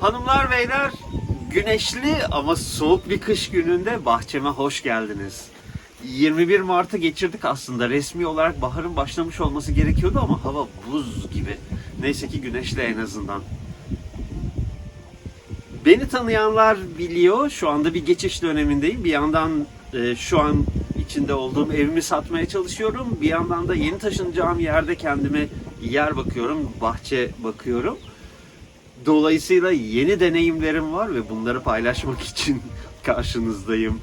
Hanımlar beyler güneşli ama soğuk bir kış gününde bahçeme hoş geldiniz. 21 Mart'ı geçirdik aslında. Resmi olarak baharın başlamış olması gerekiyordu ama hava buz gibi. Neyse ki güneşli en azından. Beni tanıyanlar biliyor. Şu anda bir geçiş dönemindeyim. Bir yandan e, şu an içinde olduğum evimi satmaya çalışıyorum. Bir yandan da yeni taşınacağım yerde kendime yer bakıyorum, bahçe bakıyorum. Dolayısıyla yeni deneyimlerim var ve bunları paylaşmak için karşınızdayım.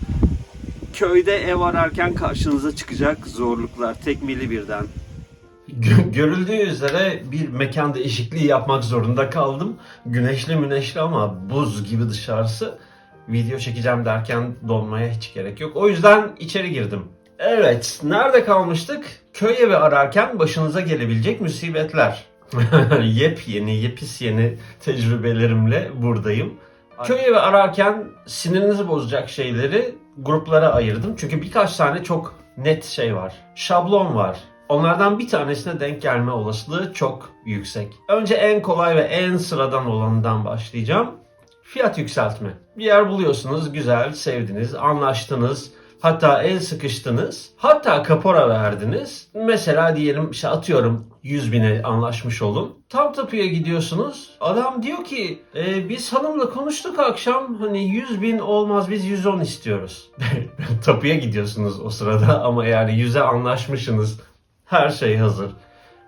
Köyde ev ararken karşınıza çıkacak zorluklar tekmili birden. Görüldüğü üzere bir mekan değişikliği yapmak zorunda kaldım. Güneşli müneşli ama buz gibi dışarısı. Video çekeceğim derken donmaya hiç gerek yok. O yüzden içeri girdim. Evet, nerede kalmıştık? Köy evi ararken başınıza gelebilecek musibetler. Yepyeni, yepis yeni tecrübelerimle buradayım. Köy evi ararken sinirinizi bozacak şeyleri gruplara ayırdım. Çünkü birkaç tane çok net şey var. Şablon var. Onlardan bir tanesine denk gelme olasılığı çok yüksek. Önce en kolay ve en sıradan olanından başlayacağım. Fiyat yükseltme. Bir yer buluyorsunuz, güzel, sevdiniz, anlaştınız. Hatta el sıkıştınız. Hatta kapora verdiniz. Mesela diyelim işte atıyorum 100 bine anlaşmış olun. Tam tapuya gidiyorsunuz. Adam diyor ki "E, biz hanımla konuştuk akşam hani 100 bin olmaz biz 110 istiyoruz. tapuya gidiyorsunuz o sırada ama yani 100'e anlaşmışsınız. Her şey hazır.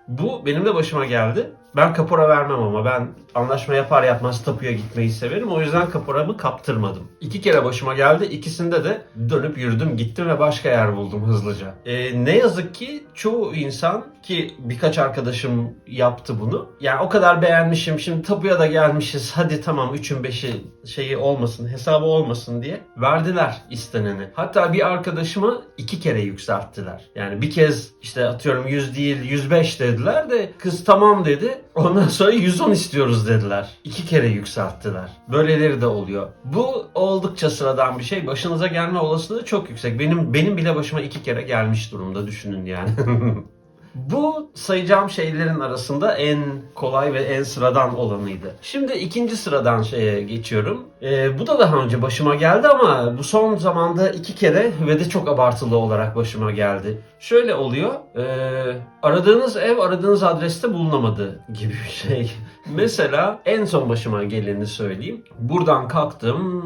Bu benim de başıma geldi. Ben kapora vermem ama ben anlaşma yapar yapmaz tapuya gitmeyi severim. O yüzden kaporamı kaptırmadım. İki kere başıma geldi. İkisinde de dönüp yürüdüm gittim ve başka yer buldum hızlıca. Ee, ne yazık ki çoğu insan ki birkaç arkadaşım yaptı bunu. Yani o kadar beğenmişim şimdi tapuya da gelmişiz hadi tamam 3'ün 5'i şeyi olmasın hesabı olmasın diye verdiler isteneni. Hatta bir arkadaşıma iki kere yükselttiler. Yani bir kez işte atıyorum 100 değil 105 dediler de kız tamam dedi. Ondan sonra 110 istiyoruz dediler. İki kere yükselttiler. Böyleleri de oluyor. Bu oldukça sıradan bir şey. Başınıza gelme olasılığı çok yüksek. Benim benim bile başıma iki kere gelmiş durumda düşünün yani. Bu sayacağım şeylerin arasında en kolay ve en sıradan olanıydı. Şimdi ikinci sıradan şeye geçiyorum. Ee, bu da daha önce başıma geldi ama bu son zamanda iki kere ve de çok abartılı olarak başıma geldi. Şöyle oluyor. ee, aradığınız ev aradığınız adreste bulunamadı gibi bir şey. Mesela en son başıma geleni söyleyeyim. Buradan kalktım.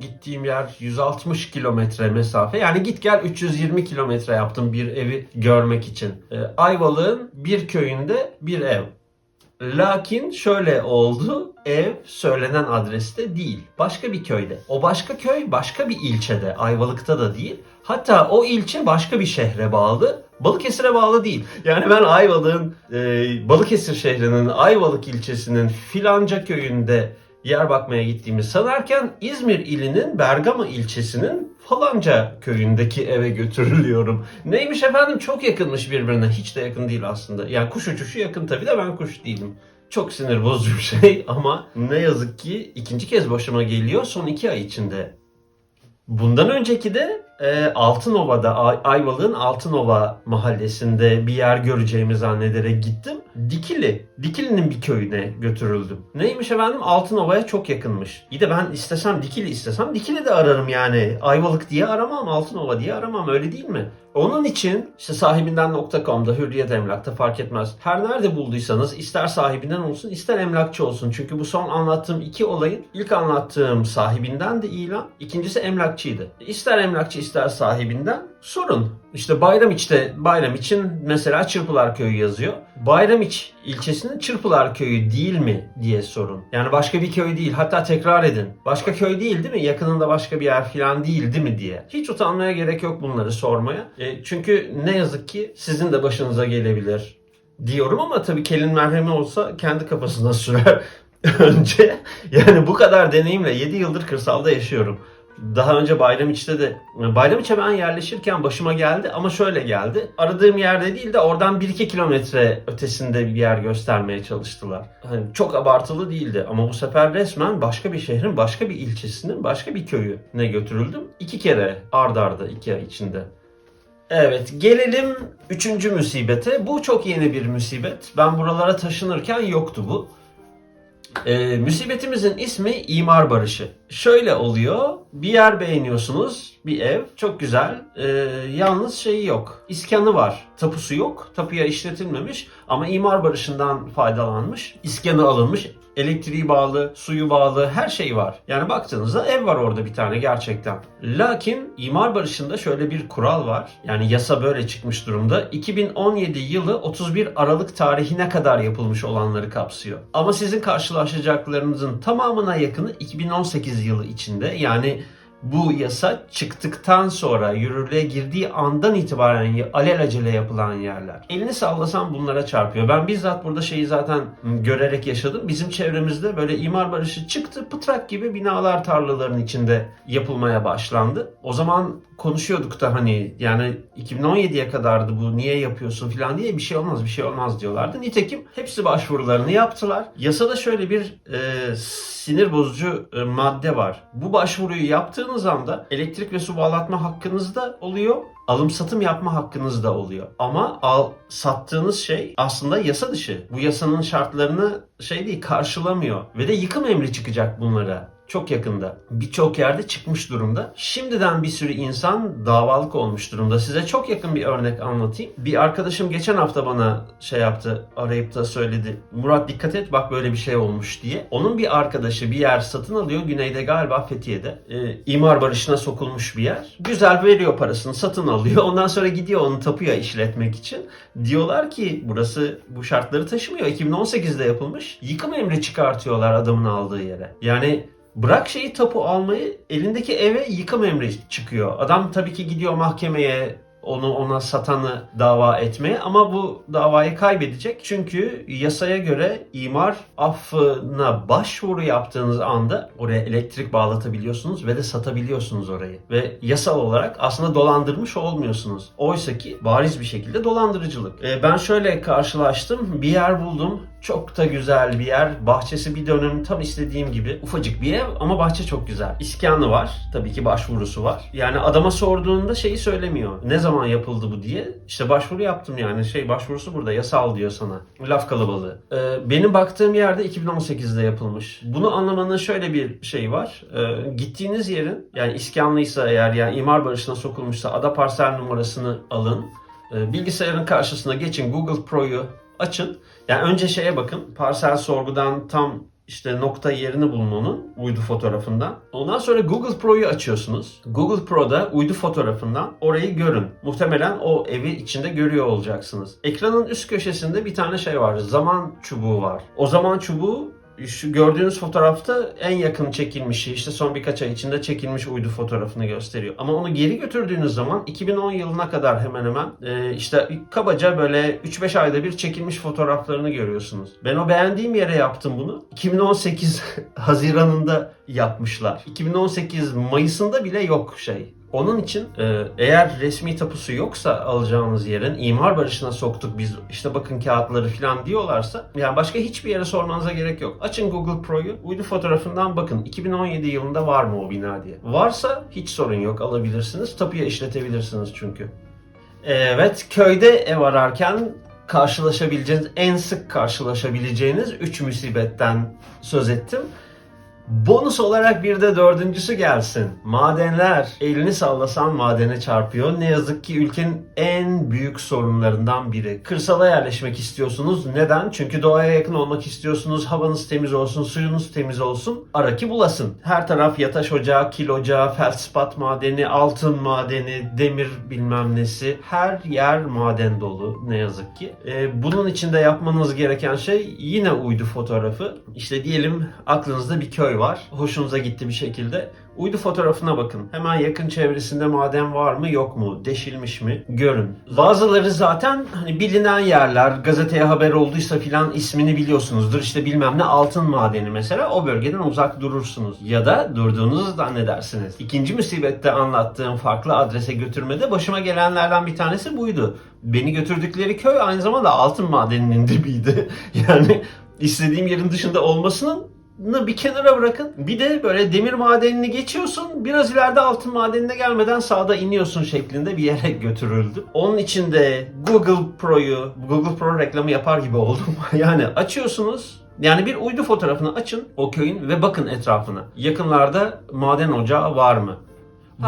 Gittiğim yer 160 kilometre mesafe. Yani git gel 320 kilometre yaptım bir evi görmek için. Ee, Ayvalık'ın bir köyünde bir ev. Lakin şöyle oldu. Ev söylenen adreste değil. Başka bir köyde. O başka köy başka bir ilçede. Ayvalık'ta da değil. Hatta o ilçe başka bir şehre bağlı. Balıkesir'e bağlı değil. Yani ben Ayvalık'ın e, Balıkesir şehrinin Ayvalık ilçesinin filanca köyünde yer bakmaya gittiğimi sanarken İzmir ilinin Bergama ilçesinin falanca köyündeki eve götürülüyorum. Neymiş efendim çok yakınmış birbirine. Hiç de yakın değil aslında. Yani kuş uçuşu yakın tabii de ben kuş değilim. Çok sinir bozucu bir şey ama ne yazık ki ikinci kez başıma geliyor son iki ay içinde. Bundan önceki de e, Altınova'da, Ay- Ayvalık'ın Altınova mahallesinde bir yer göreceğimi zannederek gittim. Dikili, Dikili'nin bir köyüne götürüldüm. Neymiş efendim? Altınova'ya çok yakınmış. İyi de ben istesem Dikili istesem Dikili de ararım yani. Ayvalık diye aramam, Altınova diye aramam öyle değil mi? Onun için işte sahibinden.com'da, Hürriyet Emlak'ta fark etmez. Her nerede bulduysanız ister sahibinden olsun ister emlakçı olsun. Çünkü bu son anlattığım iki olayın ilk anlattığım sahibinden de ilan, ikincisi emlakçıydı. İster emlakçı ister sahibinden sorun. İşte Bayramiç'te Bayram için mesela Çırpılar Köyü yazıyor. Bayramiç ilçesinin Çırpılar Köyü değil mi diye sorun. Yani başka bir köy değil. Hatta tekrar edin. Başka köy değil değil mi? Yakınında başka bir yer falan değil değil mi diye. Hiç utanmaya gerek yok bunları sormaya. E, çünkü ne yazık ki sizin de başınıza gelebilir diyorum ama tabii kelin merhemi olsa kendi kafasına sürer önce. Yani bu kadar deneyimle 7 yıldır kırsalda yaşıyorum. Daha önce Bayramiç'te de Bayramiç'e ben yerleşirken başıma geldi ama şöyle geldi. Aradığım yerde değil de oradan 1-2 kilometre ötesinde bir yer göstermeye çalıştılar. Hani çok abartılı değildi ama bu sefer resmen başka bir şehrin başka bir ilçesinin başka bir köyüne götürüldüm. İki kere ard arda iki ay içinde. Evet gelelim üçüncü musibete. Bu çok yeni bir musibet. Ben buralara taşınırken yoktu bu. Ee, musibetimizin ismi imar barışı. Şöyle oluyor. Bir yer beğeniyorsunuz. Bir ev. Çok güzel. Ee, yalnız şeyi yok. İskanı var. Tapusu yok. Tapuya işletilmemiş. Ama imar barışından faydalanmış. İskanı alınmış. Elektriği bağlı, suyu bağlı, her şey var. Yani baktığınızda ev var orada bir tane gerçekten. Lakin imar barışında şöyle bir kural var. Yani yasa böyle çıkmış durumda. 2017 yılı 31 Aralık tarihine kadar yapılmış olanları kapsıyor. Ama sizin karşılaşacaklarınızın tamamına yakını 2018 yılı içinde. Yani bu yasa çıktıktan sonra yürürlüğe girdiği andan itibaren alelacele yapılan yerler. Elini sallasam bunlara çarpıyor. Ben bizzat burada şeyi zaten görerek yaşadım. Bizim çevremizde böyle imar barışı çıktı pıtrak gibi binalar tarlaların içinde yapılmaya başlandı. O zaman konuşuyorduk da hani yani 2017'ye kadardı bu niye yapıyorsun falan diye bir şey olmaz bir şey olmaz diyorlardı. Nitekim hepsi başvurularını yaptılar. Yasada şöyle bir e, sinir bozucu e, madde var. Bu başvuruyu yaptığınız anda elektrik ve su bağlatma hakkınız da oluyor. Alım satım yapma hakkınız da oluyor. Ama al sattığınız şey aslında yasa dışı. Bu yasanın şartlarını şey değil karşılamıyor. Ve de yıkım emri çıkacak bunlara. Çok yakında. Birçok yerde çıkmış durumda. Şimdiden bir sürü insan davalık olmuş durumda. Size çok yakın bir örnek anlatayım. Bir arkadaşım geçen hafta bana şey yaptı, arayıp da söyledi. Murat dikkat et bak böyle bir şey olmuş diye. Onun bir arkadaşı bir yer satın alıyor. Güneyde galiba Fethiye'de. Ee, imar barışına sokulmuş bir yer. Güzel veriyor parasını satın alıyor. Ondan sonra gidiyor onu tapuya işletmek için. Diyorlar ki burası bu şartları taşımıyor. 2018'de yapılmış. Yıkım emri çıkartıyorlar adamın aldığı yere. Yani Bırak şeyi tapu almayı elindeki eve yıkım emri çıkıyor. Adam tabii ki gidiyor mahkemeye onu ona satanı dava etmeye ama bu davayı kaybedecek. Çünkü yasaya göre imar affına başvuru yaptığınız anda oraya elektrik bağlatabiliyorsunuz ve de satabiliyorsunuz orayı. Ve yasal olarak aslında dolandırmış olmuyorsunuz. Oysa ki bariz bir şekilde dolandırıcılık. Ee, ben şöyle karşılaştım. Bir yer buldum. Çok da güzel bir yer. Bahçesi bir dönüm tam istediğim gibi. Ufacık bir ev ama bahçe çok güzel. İskanı var. Tabii ki başvurusu var. Yani adama sorduğunda şeyi söylemiyor. Ne zaman yapıldı bu diye. İşte başvuru yaptım yani. Şey başvurusu burada. Yasal diyor sana. Laf kalabalığı. Ee, benim baktığım yerde 2018'de yapılmış. Bunu anlamanın şöyle bir şey var. Ee, gittiğiniz yerin yani iskanlıysa eğer yani imar barışına sokulmuşsa ada parsel numarasını alın. Ee, bilgisayarın karşısına geçin. Google Pro'yu açın. Yani önce şeye bakın. Parsel sorgudan tam işte nokta yerini bulun onun uydu fotoğrafından. Ondan sonra Google Pro'yu açıyorsunuz. Google Pro'da uydu fotoğrafından orayı görün. Muhtemelen o evi içinde görüyor olacaksınız. Ekranın üst köşesinde bir tane şey var. Zaman çubuğu var. O zaman çubuğu şu gördüğünüz fotoğrafta en yakın çekilmişi işte son birkaç ay içinde çekilmiş uydu fotoğrafını gösteriyor. Ama onu geri götürdüğünüz zaman 2010 yılına kadar hemen hemen e, işte kabaca böyle 3-5 ayda bir çekilmiş fotoğraflarını görüyorsunuz. Ben o beğendiğim yere yaptım bunu. 2018 Haziran'ında yapmışlar. 2018 Mayıs'ında bile yok şey. Onun için e, eğer resmi tapusu yoksa alacağınız yerin imar barışına soktuk biz işte bakın kağıtları falan diyorlarsa yani başka hiçbir yere sormanıza gerek yok. Açın Google Pro'yu uydu fotoğrafından bakın 2017 yılında var mı o bina diye. Varsa hiç sorun yok alabilirsiniz. Tapuya işletebilirsiniz çünkü. Evet köyde ev ararken karşılaşabileceğiniz en sık karşılaşabileceğiniz 3 musibetten söz ettim. Bonus olarak bir de dördüncüsü gelsin. Madenler. Elini sallasan madene çarpıyor. Ne yazık ki ülkenin en büyük sorunlarından biri. Kırsala yerleşmek istiyorsunuz. Neden? Çünkü doğaya yakın olmak istiyorsunuz. Havanız temiz olsun, suyunuz temiz olsun. Araki bulasın. Her taraf yataş ocağı, kil ocağı, feldspat madeni, altın madeni, demir bilmem nesi. Her yer maden dolu ne yazık ki. Ee, bunun için de yapmanız gereken şey yine uydu fotoğrafı. İşte diyelim aklınızda bir köy var. Hoşunuza gitti bir şekilde. Uydu fotoğrafına bakın. Hemen yakın çevresinde maden var mı yok mu? Deşilmiş mi? Görün. Bazıları zaten hani bilinen yerler, gazeteye haber olduysa filan ismini biliyorsunuzdur. İşte bilmem ne altın madeni mesela o bölgeden uzak durursunuz. Ya da durduğunuzu zannedersiniz. İkinci musibette anlattığım farklı adrese götürmede başıma gelenlerden bir tanesi buydu. Beni götürdükleri köy aynı zamanda altın madeninin dibiydi. yani istediğim yerin dışında olmasının bir kenara bırakın. Bir de böyle demir madenini geçiyorsun. Biraz ileride altın madenine gelmeden sağda iniyorsun şeklinde bir yere götürüldüm. Onun için de Google Pro'yu, Google Pro reklamı yapar gibi oldum. yani açıyorsunuz Yani bir uydu fotoğrafını açın o köyün ve bakın etrafına. Yakınlarda maden ocağı var mı?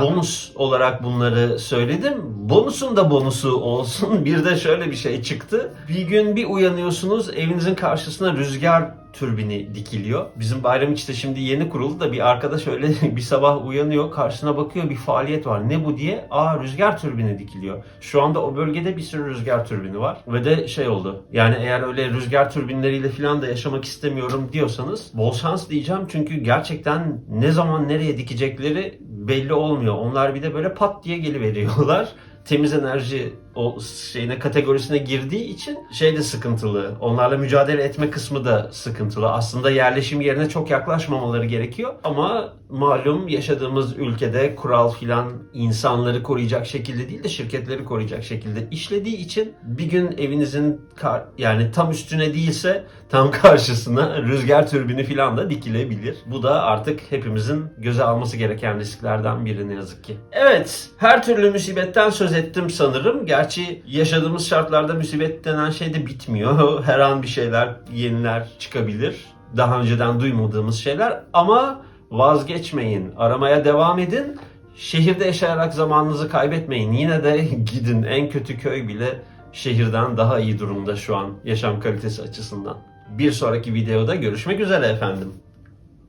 Bonus olarak bunları söyledim. Bonusun da bonusu olsun. Bir de şöyle bir şey çıktı. Bir gün bir uyanıyorsunuz evinizin karşısına rüzgar türbini dikiliyor. Bizim bayram işte şimdi yeni kuruldu da bir arkadaş öyle bir sabah uyanıyor karşısına bakıyor bir faaliyet var. Ne bu diye? Aa rüzgar türbini dikiliyor. Şu anda o bölgede bir sürü rüzgar türbini var. Ve de şey oldu. Yani eğer öyle rüzgar türbinleriyle falan da yaşamak istemiyorum diyorsanız bol şans diyeceğim. Çünkü gerçekten ne zaman nereye dikecekleri belli olmuyor. Onlar bir de böyle pat diye geliveriyorlar. Temiz enerji o şeyine kategorisine girdiği için şey de sıkıntılı. Onlarla mücadele etme kısmı da sıkıntılı. Aslında yerleşim yerine çok yaklaşmamaları gerekiyor. Ama malum yaşadığımız ülkede kural filan insanları koruyacak şekilde değil de şirketleri koruyacak şekilde işlediği için bir gün evinizin kar- yani tam üstüne değilse tam karşısına rüzgar türbini filan da dikilebilir. Bu da artık hepimizin göze alması gereken risklerden biri ne yazık ki. Evet, her türlü musibetten söz ettim sanırım. Gerçi yaşadığımız şartlarda musibet denen şey de bitmiyor. Her an bir şeyler, yeniler çıkabilir. Daha önceden duymadığımız şeyler ama vazgeçmeyin. Aramaya devam edin. Şehirde yaşayarak zamanınızı kaybetmeyin. Yine de gidin. En kötü köy bile şehirden daha iyi durumda şu an yaşam kalitesi açısından. Bir sonraki videoda görüşmek üzere efendim.